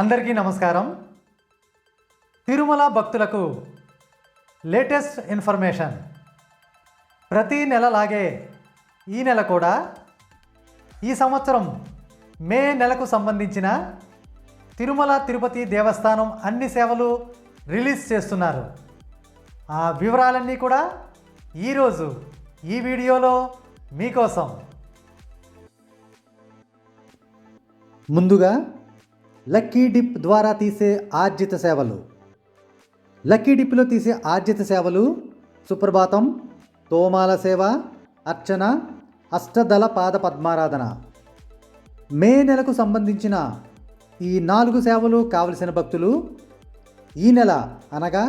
అందరికీ నమస్కారం. తిరుమల భక్తులకు లేటెస్ట్ ఇన్ఫర్మేషన్. ప్రతి నెలలాగే ఈ నెల కూడా ఈ సంవత్సరం మే నెలకు సంబంధించిన తిరుమల తిరుపతి దేవస్థానం అన్ని సేవలు రిలీజ్ చేస్తున్నారు. ఆ వివరాలన్నీ కూడా ఈరోజు ఈ వీడియోలో మీకోసం. ముందుగా లక్కీ డిప్ ద్వారా తీసే ఆర్జిత సేవలు. లక్కీ డిప్లో తీసే ఆర్జిత సేవలు సుప్రభాతం తోమాల సేవ అర్చన అష్టదళ పాద పద్మారాధన. మే నెలకు సంబంధించిన ఈ నాలుగు సేవలు కావలసిన భక్తులు ఈ నెల అనగా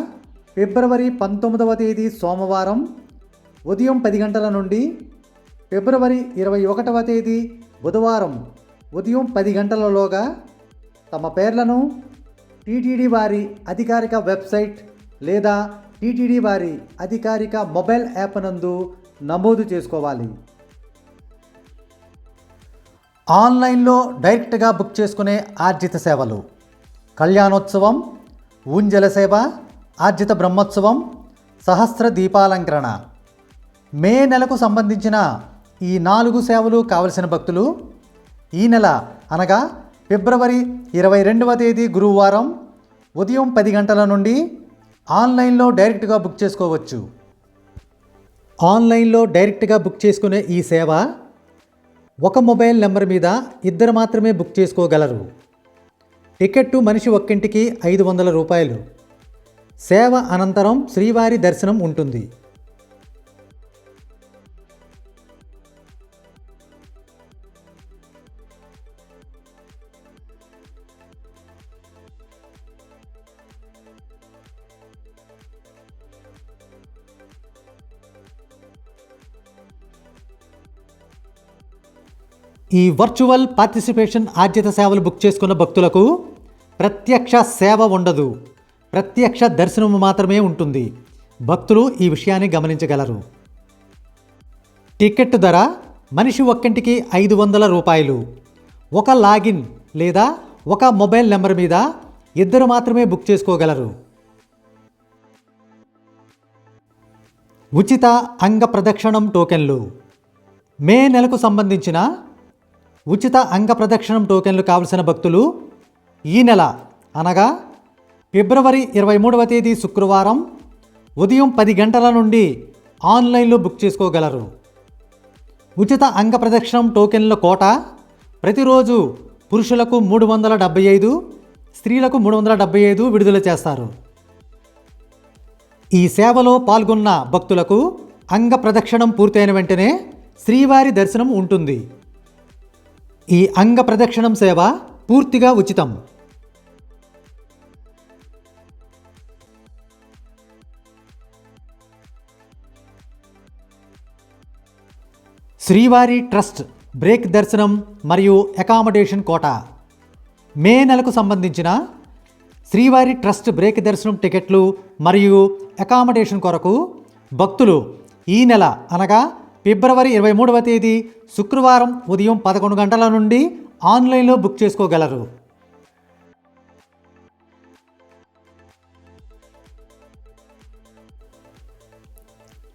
ఫిబ్రవరి పంతొమ్మిదవ తేదీ సోమవారం ఉదయం పది గంటల నుండి ఫిబ్రవరి ఇరవై ఒకటవ తేదీ బుధవారం ఉదయం పది గంటలలోగా తమ పేర్లను టీటీడీ వారి అధికారిక వెబ్సైట్ లేదా టీటీడీ వారి అధికారిక మొబైల్ యాప్ నందు నమోదు చేసుకోవాలి. ఆన్లైన్లో డైరెక్ట్గా బుక్ చేసుకునే ఆర్జిత సేవలు కళ్యాణోత్సవం ఊంజల సేవ ఆర్జిత బ్రహ్మోత్సవం సహస్ర దీపాలంకరణ. మే నెలకు సంబంధించిన ఈ నాలుగు సేవలు కావలసిన భక్తులు ఈ నెల అనగా ఫిబ్రవరి ఇరవై రెండవ తేదీ గురువారం ఉదయం పది గంటల నుండి ఆన్లైన్లో డైరెక్ట్గా బుక్ చేసుకోవచ్చు. ఆన్లైన్లో డైరెక్ట్గా బుక్ చేసుకునే ఈ సేవ ఒక మొబైల్ నెంబర్ మీద ఇద్దరు మాత్రమే బుక్ చేసుకోగలరు. టికెట్టు మనిషి ఒక్కింటికి ఐదు వందల రూపాయలు. సేవ అనంతరం శ్రీవారి దర్శనం ఉంటుంది. ఈ వర్చువల్ పార్టిసిపేషన్ ఆద్యత సేవలు బుక్ చేసుకున్న భక్తులకు ప్రత్యక్ష సేవ ఉండదు. ప్రత్యక్ష దర్శనం మాత్రమే ఉంటుంది. భక్తులు ఈ విషయాన్ని గమనించగలరు. టికెట్ ధర మనిషి ఒక్కింటికి ఐదు వందల రూపాయలు. ఒక లాగిన్ లేదా ఒక మొబైల్ నెంబర్ మీద ఇద్దరు మాత్రమే బుక్ చేసుకోగలరు. ఉచిత అంగ ప్రదక్షిణం టోకెన్లు. మే నెలకు సంబంధించిన ఉచిత అంగ ప్రదక్షిణం టోకెన్లు కావలసిన భక్తులు ఈ నెల అనగా ఫిబ్రవరి ఇరవై మూడవ తేదీ శుక్రవారం ఉదయం పది గంటల నుండి ఆన్లైన్లో బుక్ చేసుకోగలరు. ఉచిత అంగ ప్రదక్షిణం టోకెన్ల కోట ప్రతిరోజు పురుషులకు మూడు వందల డెబ్బై ఐదు స్త్రీలకు మూడు వందల డెబ్బై ఐదు విడుదల చేస్తారు. ఈ సేవలో పాల్గొన్న భక్తులకు అంగ ప్రదక్షిణం పూర్తయిన వెంటనే శ్రీవారి దర్శనం ఉంటుంది. ఈ అంగ ప్రదక్షిణం సేవ పూర్తిగా ఉచితం. శ్రీవారి ట్రస్ట్ బ్రేక్ దర్శనం మరియు అకామిడేషన్ కోట. మే నెలకు సంబంధించిన శ్రీవారి ట్రస్ట్ బ్రేక్ దర్శనం టికెట్లు మరియు అకామిడేషన్ కొరకు భక్తులు ఈ నెల అనగా ఫిబ్రవరి ఇరవై మూడవ తేదీ శుక్రవారం ఉదయం పదకొండు గంటల నుండి ఆన్లైన్లో బుక్ చేసుకోగలరు.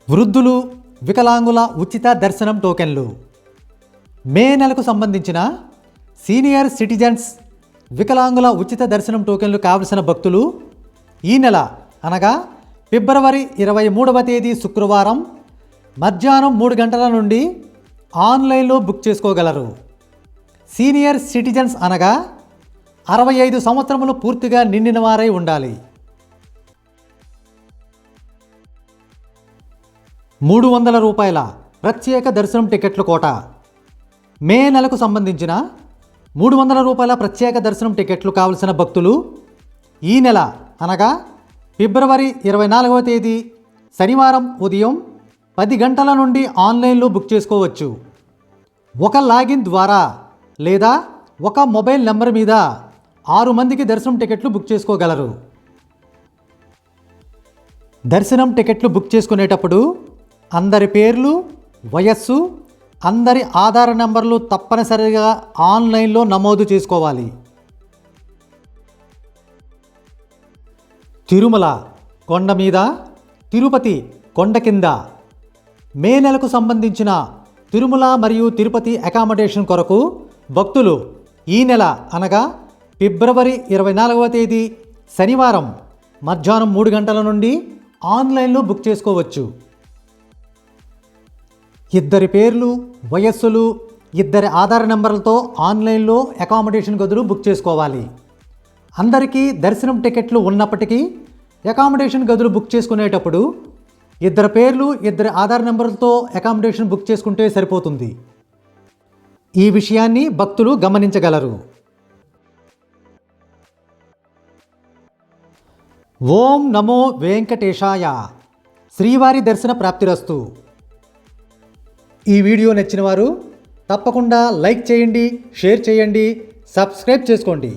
వృద్ధులు వికలాంగుల ఉచిత దర్శనం టోకెన్లు. మే నెలకు సంబంధించిన సీనియర్ సిటిజన్స్ వికలాంగుల ఉచిత దర్శనం టోకెన్లు కావలసిన భక్తులు ఈ నెల అనగా ఫిబ్రవరి ఇరవై మూడవ తేదీ శుక్రవారం మధ్యాహ్నం మూడు గంటల నుండి ఆన్లైన్లో బుక్ చేసుకోగలరు. సీనియర్ సిటిజన్స్ అనగా అరవై ఐదు సంవత్సరములు పూర్తిగా నిండిన వారై ఉండాలి. మూడు వందల రూపాయల ప్రత్యేక దర్శనం టికెట్ల కోట. మే నెలకు సంబంధించిన మూడు వందల రూపాయల ప్రత్యేక దర్శనం టికెట్లు కావలసిన భక్తులు ఈ నెల అనగా ఫిబ్రవరి ఇరవై నాలుగవ తేదీ శనివారం ఉదయం పది గంటల నుండి ఆన్లైన్లో బుక్ చేసుకోవచ్చు. ఒక లాగిన్ ద్వారా లేదా ఒక మొబైల్ నెంబర్ మీద ఆరు మందికి దర్శనం టికెట్లు బుక్ చేసుకోగలరు. దర్శనం టికెట్లు బుక్ చేసుకునేటప్పుడు అందరి పేర్లు వయస్సు అందరి ఆధార్ నెంబర్లు తప్పనిసరిగా ఆన్లైన్లో నమోదు చేసుకోవాలి. తిరుమల కొండ మీద తిరుపతి కొండ కింద మే నెలకు సంబంధించిన తిరుమల మరియు తిరుపతి అకామిడేషన్ కొరకు భక్తులు ఈ నెల అనగా ఫిబ్రవరి ఇరవై నాలుగవ తేదీ శనివారం మధ్యాహ్నం మూడు గంటల నుండి ఆన్లైన్లో బుక్ చేసుకోవచ్చు. ఇద్దరి పేర్లు వయస్సులు ఇద్దరి ఆధార్ నెంబర్లతో ఆన్లైన్లో అకామిడేషన్ గదులు బుక్ చేసుకోవాలి. అందరికీ దర్శనం టికెట్లు ఉన్నప్పటికీ అకామిడేషన్ గదులు బుక్ చేసుకునేటప్పుడు ఇద్దరు పేర్లు ఇద్దరి ఆధార్ నెంబర్లతో అకామిడేషన్ బుక్ చేసుకుంటే సరిపోతుంది. ఈ విషయాన్ని భక్తులు గమనించగలరు. ఓం నమో వెంకటేశాయ. శ్రీవారి దర్శన ప్రాప్తిరస్తు. ఈ వీడియో నచ్చిన వారు తప్పకుండా లైక్ చేయండి షేర్ చేయండి సబ్స్క్రైబ్ చేసుకోండి.